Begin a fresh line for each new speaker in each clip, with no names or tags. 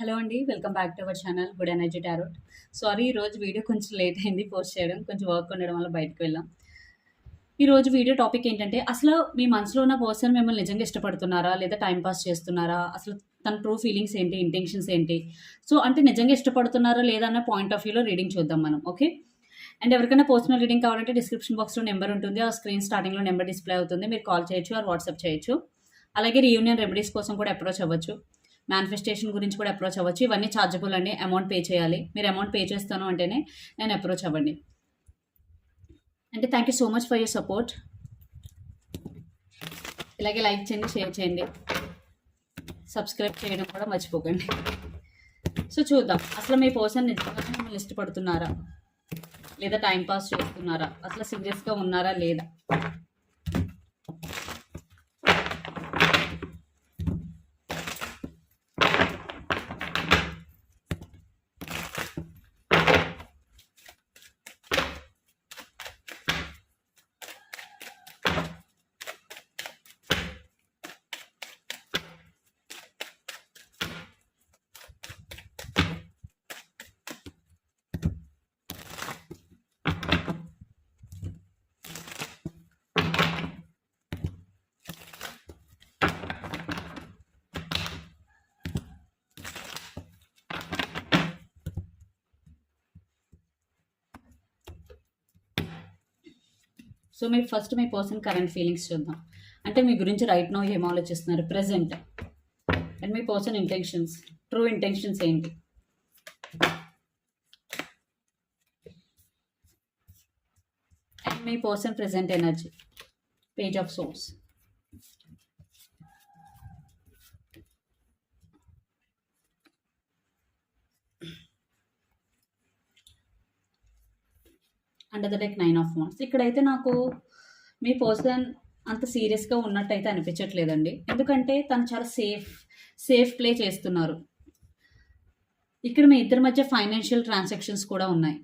Hello అండి welcome back to our channel good energy tarot. Sorry ఈరోజు రోజు video కొంచెం లేట్ అయింది పోస్ట్ చేయడం కొంచెం వర్క్ ఉండడం వల్ల బయటకు వెళ్ళాం. ఈ రోజు వీడియో టాపిక్ ఏంటంటే అసలు మీ మనసులో ఉన్న పర్సన్ మిమ్మల్ని నిజంగా ఇష్టపడుతున్నారా? లేదా టైం పాస్ చేస్తున్నారా? అసలు తన ట్రూ ఫీలింగ్స్ ఏంటి? ఇంటెన్షన్స్ ఏంటి? సో అంటే నిజంగా ఇష్టపడుతున్నారా లేదా అన్న పాయింట్ ఆఫ్ వ్యూలో రీడింగ్ చూద్దాం మనం ఓకే అండ్ ఎవరికైనా పర్సనల్ రీడింగ్ కావాలంటే డిస్క్రిప్షన్ బాక్స్లో నెంబర్ ఉంటుంది. ఆ స్క్రీన్ స్టార్టింగ్లో నెంబర్ డిస్ప్లే అవుతుంది. మీరు కాల్ చేయొచ్చు ఆర్ వాట్సాప్ చేయొచ్చు. అలాగే రీయూనియన్ రెమెడీస్ కోసం కూడా అప్రోచ్ అవ్వచ్చు. మేనిఫెస్టేషన్ గురించి కూడా అప్రోచ్ అవ్వచ్చు. ఇవన్నీ ఛార్జబుల్ అండి. అమౌంట్ పే చేయాలి. మీరు అమౌంట్ పే చేస్తాను అంటేనే నేను అప్రోచ్ అవ్వండి. అంటే thank you so much for your support ఇలాగే లైక్ చేయండి షేర్ చేయండి. సబ్స్క్రైబ్ చేయడం కూడా మర్చిపోకండి. సో చూద్దాం. అసలు మీ పర్సన్ నిజంగా మిమ్మల్ని ఇష్టపడుతున్నారా? లేదా టైం పాస్ చేస్తున్నారా? అసలు సీరియస్గా ఉన్నారా? లేదా? సో మీరు ఫస్ట్ మీ పర్సన్ కరెంట్ ఫీలింగ్స్ చూద్దాం. అంటే మీ గురించి రైట్ నో ఏం ఆలోచిస్తున్నారు? ప్రెసెంట్ అండ్ మీ పర్సన్ ఇంటెన్షన్స్ ట్రూ ఇంటెన్షన్స్ ఏంటి? And me person present energy page of swords under the like nine of wands ఇక్కడైతే నాకు మీ పర్సన్ అంత సీరియస్గా ఉన్నట్టయితే అనిపించట్లేదండి. ఎందుకంటే తను చాలా సేఫ్ సేఫ్ ప్లే చేస్తున్నారు. ఇక్కడ మీ ఇద్దరి మధ్య ఫైనాన్షియల్ ట్రాన్సాక్షన్స్ కూడా ఉన్నాయి.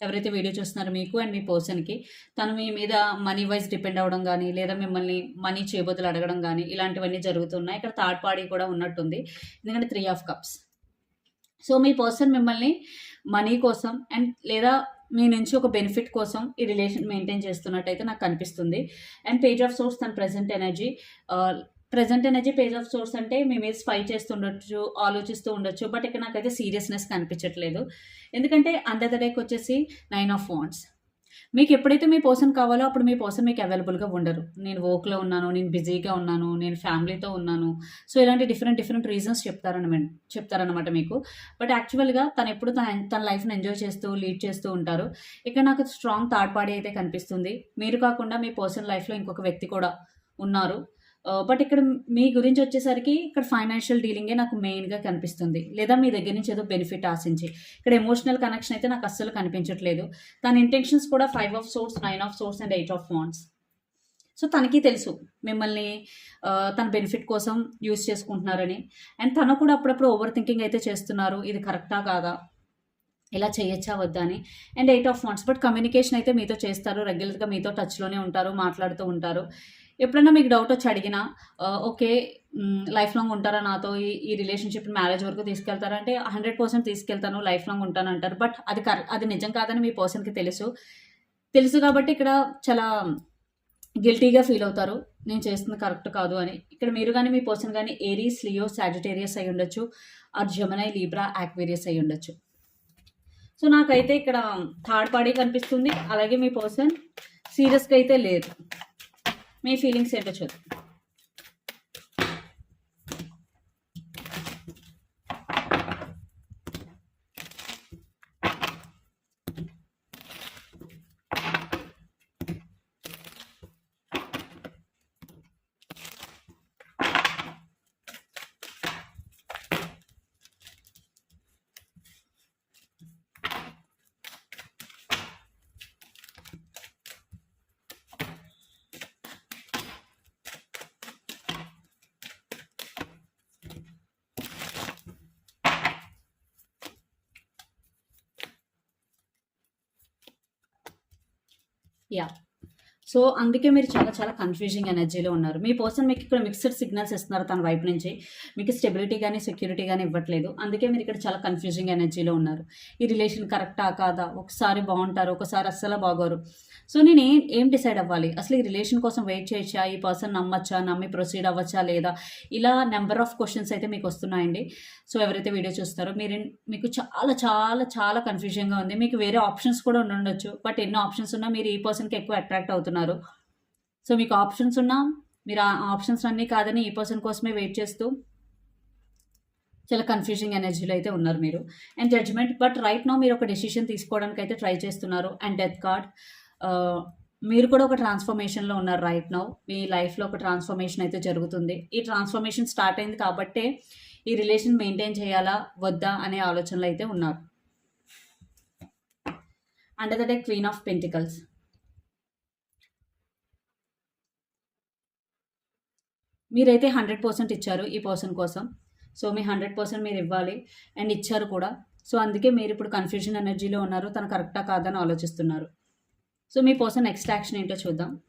ఎవరైతే వీడియో చూస్తున్నారో మీకు అండ్ మీ పర్సన్కి తను మీ మీద మనీ వైజ్ డిపెండ్ అవ్వడం కానీ లేదా మిమ్మల్ని మనీ చేయబోతులు అడగడం కానీ ఇలాంటివన్నీ జరుగుతున్నాయి. ఇక్కడ థర్డ్ పార్టీ కూడా ఉన్నట్టుంది. ఎందుకంటే త్రీ ఆఫ్ కప్స్ సో మీ పర్సన్ మిమ్మల్ని మనీ కోసం అండ్ లేదా మీ నుంచి ఒక బెనిఫిట్ కోసం ఈ రిలేషన్ మెయింటైన్ చేస్తున్నట్టయితే నాకు కనిపిస్తుంది. అండ్ పేజ్ ఆఫ్ సోర్స్ తన present energy present energy page of swords అంటే మీ మీద స్పై చేస్తుండొచ్చు ఆలోచిస్తూ ఉండొచ్చు బట్ ఇక్కడ నాకైతే సీరియస్నెస్ కనిపించట్లేదు. ఎందుకంటే అండర్ ద డేక్ వచ్చేసి నైన్ ఆఫ్ వాండ్స్ మీకు ఎప్పుడైతే మీ పర్సన్ కావాలో అప్పుడు మీ పర్సన్ మీకు అవైలబుల్గా ఉండరు. నేను వర్క్లో ఉన్నాను నేను బిజీగా ఉన్నాను నేను ఫ్యామిలీతో ఉన్నాను. సో ఇలాంటి డిఫరెంట్ డిఫరెంట్ రీజన్స్ చెప్తారనమాట చెప్తారనమాట మీకు. బట్ యాక్చువల్గా తను ఎప్పుడు తన తన లైఫ్ని ఎంజాయ్ చేస్తూ లీడ్ చేస్తూ ఉంటారు. ఇక్కడ నాకు స్ట్రాంగ్ థర్డ్ పార్టీ అయితే కనిపిస్తుంది. మీరు కాకుండా మీ పర్సన్ లైఫ్లో ఇంకొక వ్యక్తి కూడా ఉన్నారు. బట్ ఇక్కడ మీ గురించి వచ్చేసరికి ఇక్కడ ఫైనాన్షియల్ డీలింగే నాకు మెయిన్గా కనిపిస్తుంది. లేదా మీ దగ్గర నుంచి ఏదో బెనిఫిట్ ఆశించి. ఇక్కడ ఎమోషనల్ కనెక్షన్ అయితే నాకు అస్సలు కనిపించట్లేదు. తన ఇంటెన్షన్స్ కూడా five of swords nine of swords and eight of wands so తనకి తెలుసు మిమ్మల్ని తన బెనిఫిట్ కోసం యూస్ చేసుకుంటున్నారని. అండ్ తను కూడా అప్పుడప్పుడు ఓవర్ థింకింగ్ అయితే చేస్తున్నారు. ఇది కరెక్టా కాదా? ఇలా చేయొచ్చా వద్దా అని. And eight of wands but communication అయితే మీతో చేస్తారు. రెగ్యులర్గా మీతో టచ్లోనే ఉంటారు మాట్లాడుతూ ఉంటారు. ఎప్పుడైనా మీకు డౌట్ వచ్చి అడిగినా ఓకే లైఫ్ లాంగ్ ఉంటారా నాతో? ఈ ఈ రిలేషన్షిప్ మ్యారేజ్ వరకు తీసుకెళ్తారంటే హండ్రెడ్ పర్సెంట్ తీసుకెళ్తాను లైఫ్ లాంగ్ ఉంటాను అంటారు. బట్ అది కర అది నిజం కాదని మీ పర్సన్కి తెలుసు. తెలుసు కాబట్టి ఇక్కడ చాలా గిల్టీగా ఫీల్ అవుతారు. నేను చేస్తుంది కరెక్ట్ కాదు అని. ఇక్కడ మీరు కానీ మీ పర్సన్ కానీ ఏరీస్ లియో సాజిటేరియస్ అయి ఉండొచ్చు. ఆర్ జమనై లీబ్రా యాక్వేరియస్ అయి ఉండొచ్చు. సో నాకైతే ఇక్కడ థర్డ్ పార్టీ కనిపిస్తుంది. అలాగే మీ పర్సన్ సీరియస్గా అయితే లేదు. మీ ఫీలింగ్స్ ఏంటో చూద్దాం. యా సో అందుకే మీరు చాలా చాలా కన్ఫ్యూజింగ్ ఎనర్జీలో ఉన్నారు. మీ పర్సన్ మీకు ఇక్కడ మిక్స్డ్ సిగ్నల్స్ ఇస్తున్నారు తన వైపు నుంచి. మీకు స్టెబిలిటీ కానీ సెక్యూరిటీ కానీ ఇవ్వట్లేదు. అందుకే మీరు ఇక్కడ చాలా కన్ఫ్యూజింగ్ ఎనర్జీలో ఉన్నారు. ఈ రిలేషన్ కరెక్టా కాదా? ఒకసారి బాగుంటారు ఒకసారి అస్సలు బాగోరు. సో నేను ఏం ఏం డిసైడ్ అవ్వాలి? అసలు ఈ రిలేషన్ కోసం వెయిట్ చేయొచ్చా? ఈ పర్సన్ నమ్మచ్చా? నమ్మి ప్రొసీడ్ అవ్వచ్చా లేదా? ఇలా నెంబర్ ఆఫ్ క్వశ్చన్స్ అయితే మీకు వస్తున్నాయండి. సో ఎవరైతే వీడియో చూస్తారో మీరు మీకు చాలా చాలా చాలా కన్ఫ్యూజన్గా ఉంది. మీకు వేరే ఆప్షన్స్ కూడా ఉండొచ్చు బట్ ఎన్నో ఆప్షన్స్ ఉన్నా మీరు ఈ పర్సన్కి ఎక్కువ అట్రాక్ట్ అవుతున్నారు. సో మీకు ఆప్షన్స్ ఉన్నా మీరు ఆ ఆప్షన్స్ అన్నీ కాదని ఈ పర్సన్ కోసమే వెయిట్ చేస్తూ చాలా కన్ఫ్యూజింగ్ ఎనర్జీలో అయితే ఉన్నారు మీరు. And judgement but right now మీరు ఒక డెసిషన్ తీసుకోవడానికి అయితే ట్రై చేస్తున్నారు అండ్ డెత్ కార్డ్ మీరు కూడా ఒక ట్రాన్స్ఫర్మేషన్లో ఉన్నారు రైట్ నౌ మీ లైఫ్లో ఒక ట్రాన్స్ఫర్మేషన్ అయితే జరుగుతుంది. ఈ ట్రాన్స్ఫర్మేషన్ స్టార్ట్ అయింది కాబట్టే ఈ రిలేషన్ మెయింటైన్ చేయాలా వద్దా అనే ఆలోచనలు అయితే ఉన్నారు. Under the day queen of pentacles మీరైతే హండ్రెడ్ పర్సెంట్ ఇచ్చారు ఈ పర్సన్ కోసం. సో మీ హండ్రెడ్ పర్సెంట్ మీరు ఇవ్వాలి. అండ్ ఇచ్చారు కూడా. సో అందుకే మీరు ఇప్పుడు కన్ఫ్యూజన్ ఎనర్జీలో ఉన్నారు. తను కరెక్టా కాదని ఆలోచిస్తున్నారు. సో మీ పర్సన్ నెక్స్ట్ యాక్షన్ ఏంటో చూద్దాం.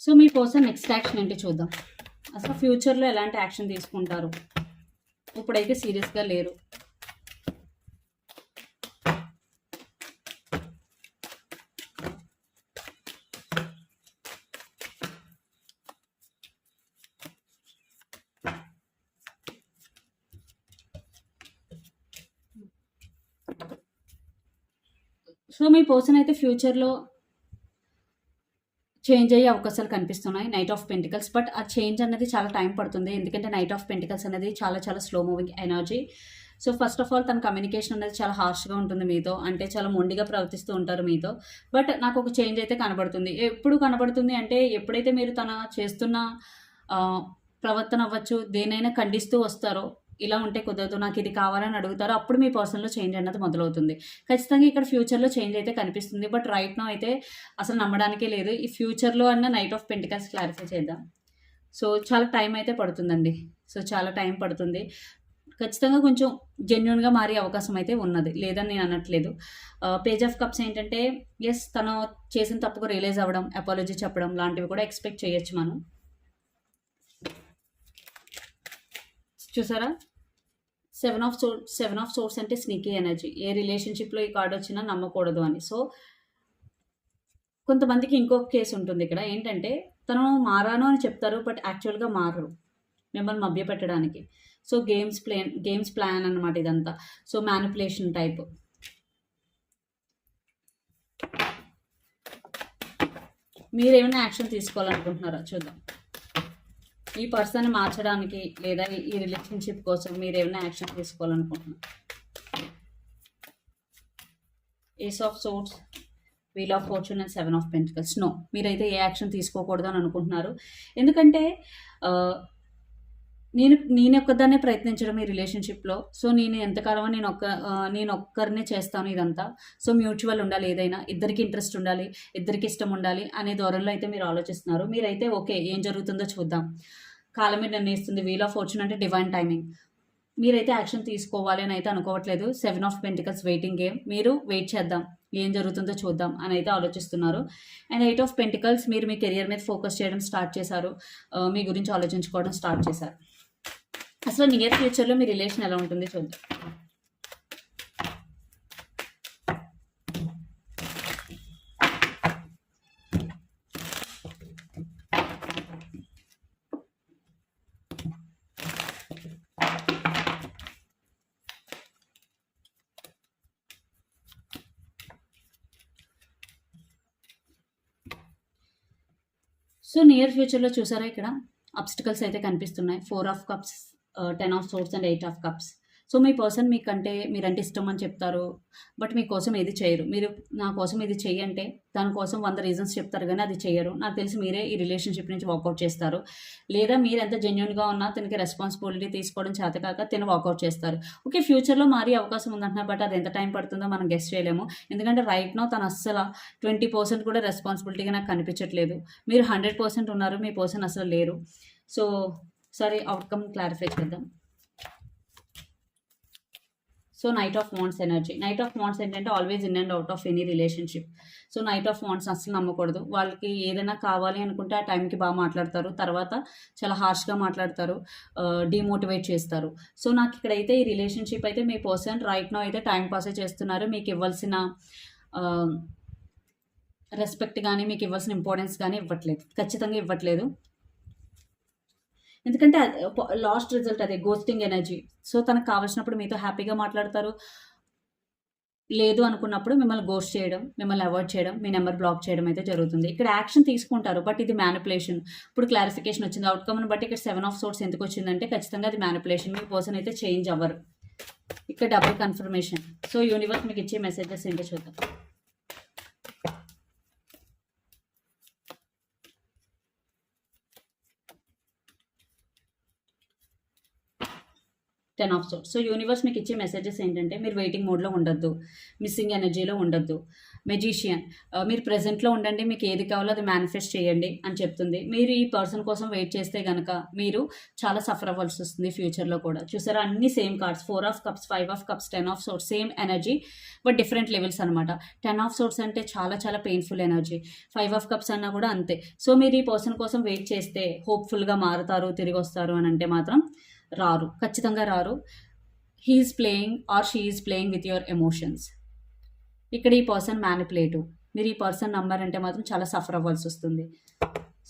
సో మీ పర్సన్ నెక్స్ట్ యాక్షన్ ఏంటో చూద్దాం. అసలు ఫ్యూచర్లో ఎలాంటి యాక్షన్ తీసుకుంటారు? ఇప్పుడైతే సీరియస్గా లేరు. సో మీ పర్సన్ అయితే ఫ్యూచర్లో చేంజ్ అయ్యే అవకాశాలు కనిపిస్తున్నాయి. Knight of pentacles. బట్ ఆ చేంజ్ అనేది చాలా టైం పడుతుంది. ఎందుకంటే నైట్ ఆఫ్ పెంటికల్స్ అనేది చాలా చాలా slow moving energy. So first of all తన కమ్యూనికేషన్ అనేది చాలా హార్ష్గా ఉంటుంది మీతో. అంటే చాలా మొండిగా ప్రవర్తిస్తూ ఉంటారు మీతో. బట్ నాకు ఒక చేంజ్ అయితే కనబడుతుంది. ఎప్పుడు కనబడుతుంది అంటే ఎప్పుడైతే మీరు తన చేస్తున్న ప్రవర్తన అవ్వచ్చు దేనైనా ఖండిస్తూ వస్తారో ఇలా ఉంటే కుదరదు నాకు ఇది కావాలని అడుగుతారు అప్పుడు మీ పర్సన్లో చేంజ్ అన్నది మొదలవుతుంది. ఖచ్చితంగా ఇక్కడ ఫ్యూచర్లో చేంజ్ అయితే కనిపిస్తుంది. బట్ రైట్ నో అయితే అసలు నమ్మడానికే లేదు. ఈ ఫ్యూచర్లో అన్న నైట్ ఆఫ్ పెంటికల్స్ క్లారిఫై చేద్దాం. సో చాలా టైం అయితే పడుతుందండి. సో చాలా టైం పడుతుంది. ఖచ్చితంగా కొంచెం జెన్యున్గా మారే అవకాశం అయితే ఉన్నది. లేదని నేను అనట్లేదు. పేజ్ ఆఫ్ కప్స్ ఏంటంటే ఎస్ తను చేసిన తప్పుకు రియలైజ్ అవ్వడం అపాలజీ చెప్పడం లాంటివి కూడా ఎక్స్పెక్ట్ చేయొచ్చు మనం. చూసారా? Seven of swords seven of swords అంటే స్నీకీ ఎనర్జీ ఏ రిలేషన్షిప్లో ఈ కార్డు వచ్చినా నమ్మకూడదు అని. సో కొంతమందికి ఇంకొక కేసు ఉంటుంది ఇక్కడ. ఏంటంటే తను మారాను అని చెప్తారు బట్ యాక్చువల్గా మారరు. మిమ్మల్ని మభ్యపెట్టడానికి. So games plan games plan అనమాట ఇదంతా. సో మ్యానిపులేషన్ టైప్ మీరు ఏమైనా యాక్షన్ తీసుకోవాలనుకుంటున్నారా? చూద్దాం. ఈ పర్సన్ మార్చడానికి లేదా ఈ రిలేషన్షిప్ కోసం మీరు ఏమైనా action తీసుకోవాలనుకుంటున్నారు? Ace of swords wheel of fortune and seven of pentacles no మీరైతే ఏ యాక్షన్ తీసుకోకూడదు అని అనుకుంటున్నారు. ఎందుకంటే నేను నేను ఒక్కదాన్నే ప్రయత్నించడం ఈ రిలేషన్షిప్లో సో నేను ఎంతకాలం నేను ఒక్క నేను ఒక్కరినే చేస్తాను ఇదంతా. సో మ్యూచువల్ ఉండాలి ఏదైనా. ఇద్దరికి ఇంట్రెస్ట్ ఉండాలి ఇద్దరికి ఇష్టం ఉండాలి అనే ధోరణిలో అయితే మీరు ఆలోచిస్తున్నారు. మీరైతే ఓకే ఏం జరుగుతుందో చూద్దాం. కాలమే మీద నిర్ణయిస్తుంది. వీల్ ఆఫ్ ఫార్చ్యూన్ అంటే డివైన్ టైమింగ్ మీరైతే యాక్షన్ తీసుకోవాలి అని అయితే అనుకోవట్లేదు. Seven of pentacles waiting game మీరు వెయిట్ చేద్దాం. ఏం జరుగుతుందో చూద్దాం అని అయితే ఆలోచిస్తున్నారు. అండ్ ఎయిట్ ఆఫ్ పెంటికల్స్ మీరు మీ కెరియర్ మీద ఫోకస్ చేయడం స్టార్ట్ చేశారు. మీ గురించి ఆలోచించుకోవడం స్టార్ట్ చేశారు. అసలు నియర్ ఫ్యూచర్లో మీ రిలేషన్ ఎలా ఉంటుంది చూద్దాం. సో నియర్ ఫ్యూచర్లో చూసారా ఇక్కడ? అబ్స్టికల్స్ అయితే కనిపిస్తున్నాయి. Four of cups ten of swords and eight of cups so me person మీకంటే మీరంటే ఇష్టం అని చెప్తారు బట్ మీకోసం ఏది చేయరు. మీరు నా కోసం ఇది చెయ్యంటే దానికోసం వంద రీజన్స్ చెప్తారు కానీ అది చేయరు నాకు తెలిసి మీరే ఈ రిలేషన్షిప్ నుంచి వాకౌట్ చేస్తారు. లేదా మీరు ఎంత జెన్యున్గా ఉన్నా తనకి రెస్పాన్సిబిలిటీ తీసుకోవడం చేతకాక తిన వాకౌట్ చేస్తారు. ఓకే ఫ్యూచర్లో మారే అవకాశం ఉందంటున్నారు బట్ అది ఎంత టైం పడుతుందో మనం గెస్ట్ చేయలేము. ఎందుకంటే రైట్ నో తను అస్సలు ట్వంటీ పర్సెంట్ కూడా రెస్పాన్సిబిలిటీగా నాకు కనిపించట్లేదు. మీరు హండ్రెడ్ పర్సెంట్ ఉన్నారు మీ పర్సన్ అసలు లేరు. సో సరే అవుట్కమ్ క్లారిఫై చేద్దాం. So knight of wands energy knight of wands ఏంటంటే always in and out of any relationship so knight of wands అసలు నమ్మకూడదు. వాళ్ళకి ఏదైనా కావాలి అనుకుంటే ఆ టైంకి బాగా మాట్లాడతారు. తర్వాత చాలా హార్ష్గా మాట్లాడతారు. డిమోటివేట్ చేస్తారు. సో నాకు ఇక్కడైతే ఈ రిలేషన్షిప్ అయితే మీ పర్సన్ రైట్ నో అయితే టైం పాసే చేస్తున్నారు. మీకు ఇవ్వాల్సిన రెస్పెక్ట్ కానీ మీకు ఇవ్వాల్సిన ఇంపార్టెన్స్ కానీ ఇవ్వట్లేదు. ఖచ్చితంగా ఇవ్వట్లేదు. ఎందుకంటే లాస్ట్ రిజల్ట్ అదే గోస్టింగ్ ఎనర్జీ సో తనకు కావాల్సినప్పుడు మీతో హ్యాపీగా మాట్లాడతారు. లేదు అనుకున్నప్పుడు మిమ్మల్ని గోస్ట్ చేయడం మిమ్మల్ని అవాయిడ్ చేయడం మీ నెంబర్ బ్లాక్ చేయడం అయితే జరుగుతుంది. ఇక్కడ యాక్షన్ తీసుకుంటారు బట్ ఇది మ్యానిపులేషన్ ఇప్పుడు క్లారిఫికేషన్ వచ్చింది. అవుట్కమ్ని బట్టి ఇక్కడ సెవెన్ ఆఫ్ సోర్స్ ఎందుకు వచ్చిందంటే ఖచ్చితంగా అది మ్యానిపులేషన్ మీ పర్సన్ అయితే చేంజ్ అవ్వరు. ఇక్కడ డబుల్ కన్ఫర్మేషన్ సో యూనివర్స్ మీకు ఇచ్చే మెసేజెస్ ఏంటో చూద్దాం. Ten of swords. So universe మీకు ఇచ్చే మెసేజెస్ ఏంటంటే మీరు వెయిటింగ్ మోడ్లో ఉండొద్దు. మిస్సింగ్ ఎనర్జీలో ఉండొద్దు. మెజీషియన్ మీరు ప్రజెంట్లో ఉండండి మీకు ఏది కావాలో అది మేనిఫెస్ట్ చేయండి అని చెప్తుంది. మీరు ఈ పర్సన్ కోసం వెయిట్ చేస్తే కనుక మీరు చాలా సఫర్ అవ్వాల్సి వస్తుంది ఫ్యూచర్లో కూడా. చూసారా? అన్ని same cards four of cups five of cups ten of swords same energy but different levels అనమాట టెన్ ఆఫ్ సోర్స్ అంటే చాలా చాలా painful energy. Five of cups అన్నా కూడా అంతే. సో మీరు ఈ పర్సన్ కోసం వెయిట్ చేస్తే హోప్ఫుల్గా మారుతారు తిరిగి వస్తారు అని అంటే మాత్రం రారు. ఖచ్చితంగా రారు. He's playing or she is playing with your emotions ఇక్కడ ఈ పర్సన్ మ్యానిపులేటివ్ మీరు ఈ పర్సన్ నమ్మారంటే అంటే మాత్రం చాలా సఫర్ అవ్వాల్సి వస్తుంది.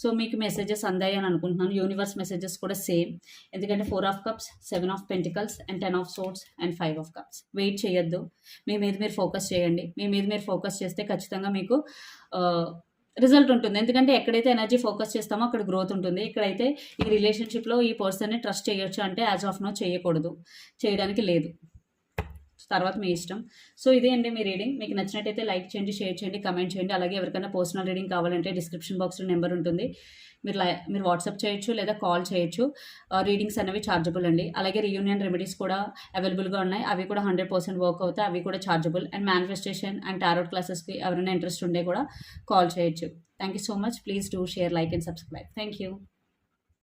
సో మీకు మెసేజెస్ అందాయి అని అనుకుంటున్నాను. యూనివర్స్ మెసేజెస్ కూడా సేమ్ ఎందుకంటే four of cups seven of pentacles and ten of swords and five of cups wait చేయొద్దు. మీ మీద మీరు ఫోకస్ చేయండి. మీ మీద మీరు ఫోకస్ చేస్తే ఖచ్చితంగా మీకు uh, రిజల్ట్ ఉంటుంది. ఎందుకంటే ఎక్కడైతే ఎనర్జీ ఫోకస్ చేస్తామో అక్కడ గ్రోత్ ఉంటుంది. ఇక్కడైతే ఈ రిలేషన్షిప్లో ఈ పర్సన్ని ట్రస్ట్ చేయొచ్చు అంటే యాజ్ ఆఫ్ నో చేయకూడదు. చేయడానికి లేదు. తర్వాత మీ ఇష్టం. సో ఇదే అండి మీ రీడింగ్. మీకు నచ్చినట్టయితే లైక్ చేయండి షేర్ చేయండి కమెంట్ చేయండి. అలాగే ఎవరికైనా పర్సనల్ రీడింగ్ కావాలంటే డిస్క్రిప్షన్ బాక్స్లో నెంబర్ ఉంటుంది. మీరు లై మీరు వాట్సాప్ చేయొచ్చు లేదా కాల్ చేయొచ్చు. రీడింగ్స్ అనేవి ఛార్జబుల్ అండి. అలాగే రీయూనియన్ రెమెడీస్ కూడా అవైలబుల్గా ఉన్నాయి. అవి కూడా హండ్రెడ్ పర్సెంట్ వర్క్ అవుతాయి. అవి కూడా chargeable and manifestation and tarot క్లాసెస్కి ఎవరైనా ఇంట్రెస్ట్ ఉండే కూడా కాల్ చేయొచ్చు. Thank you so much. Please do share like and subscribe. Thank you.